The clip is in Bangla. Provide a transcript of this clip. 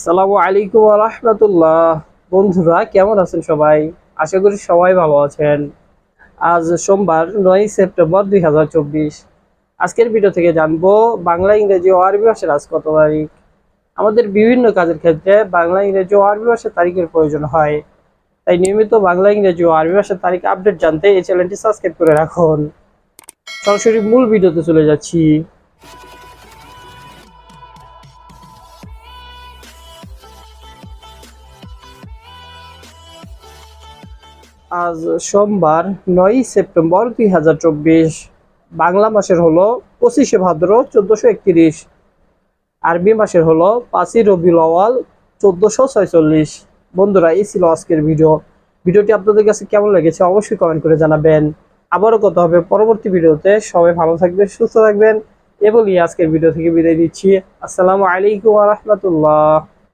আসসালামু আলাইকুম রহমতুল্লাহ। বন্ধুরা, কেমন আছেন সবাই? আশা করি সবাই ভালো আছেন। আজ সোমবার নয় সেপ্টেম্বর দুই হাজার চব্বিশ। আজকের ভিডিও থেকে জানব, বাংলা, ইংরেজি ও আরবি ভাষার আজ কত তারিখ? আমাদের বিভিন্ন কাজের ক্ষেত্রে বাংলা, ইংরেজি ও আরবি ভাষার তারিখের প্রয়োজন হয়। তাই নিয়মিত বাংলা, ইংরেজি ও আরবি ভাষার তারিখ আপডেট জানতে এই চ্যানেলটি সাবস্ক্রাইব করে রাখুন। সরাসরি মূল ভিডিওতে চলে যাচ্ছি। আজ সোমবার নয় সেপ্টেম্বর দুই হাজার চব্বিশ, বাংলা মাসের হলো পঁচিশে ভাদ্র চোদ্দশো একত্রিশ, আরবি মাসের হলো পাঁচই রবিউল আওয়াল চোদ্দশো ছয়চল্লিশ। বন্ধুরা, এই ছিল আজকের ভিডিও। ভিডিওটি আপনাদের কাছে কেমন লেগেছে অবশ্যই কমেন্ট করে জানাবেন। আবারও কথা হবে পরবর্তী ভিডিওতে। সবাই ভালো থাকবেন, সুস্থ থাকবেন। এ বলি আজকের ভিডিও থেকে বিদায় দিচ্ছি আসসালামু আলাইকুম রহমতুল্লাহ।